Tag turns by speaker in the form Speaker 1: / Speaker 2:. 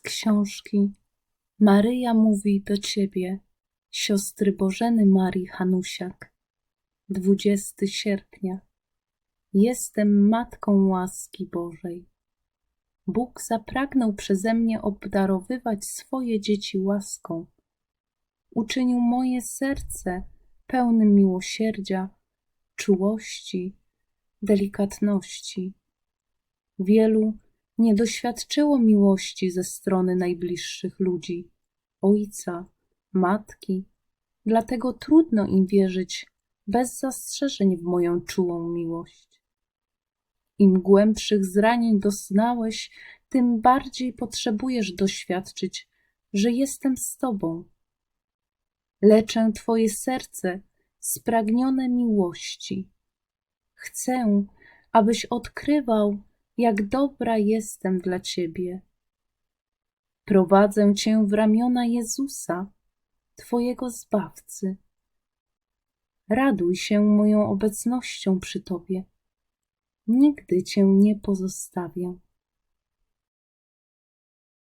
Speaker 1: Książki Maryja mówi do ciebie, siostry Bożeny Marii Hanusiak. 20 sierpnia. Jestem matką łaski Bożej. Bóg zapragnął przeze mnie obdarowywać swoje dzieci łaską. Uczynił moje serce pełnym miłosierdzia, czułości, delikatności. Wielu nie doświadczyło miłości ze strony najbliższych ludzi, ojca, matki, dlatego trudno im wierzyć bez zastrzeżeń w moją czułą miłość. Im głębszych zranień doznałeś, tym bardziej potrzebujesz doświadczyć, że jestem z Tobą. Leczę Twoje serce spragnione miłości. Chcę, abyś odkrywał, jak dobra jestem dla Ciebie. Prowadzę Cię w ramiona Jezusa, Twojego Zbawcy. Raduj się moją obecnością przy Tobie. Nigdy Cię nie pozostawię.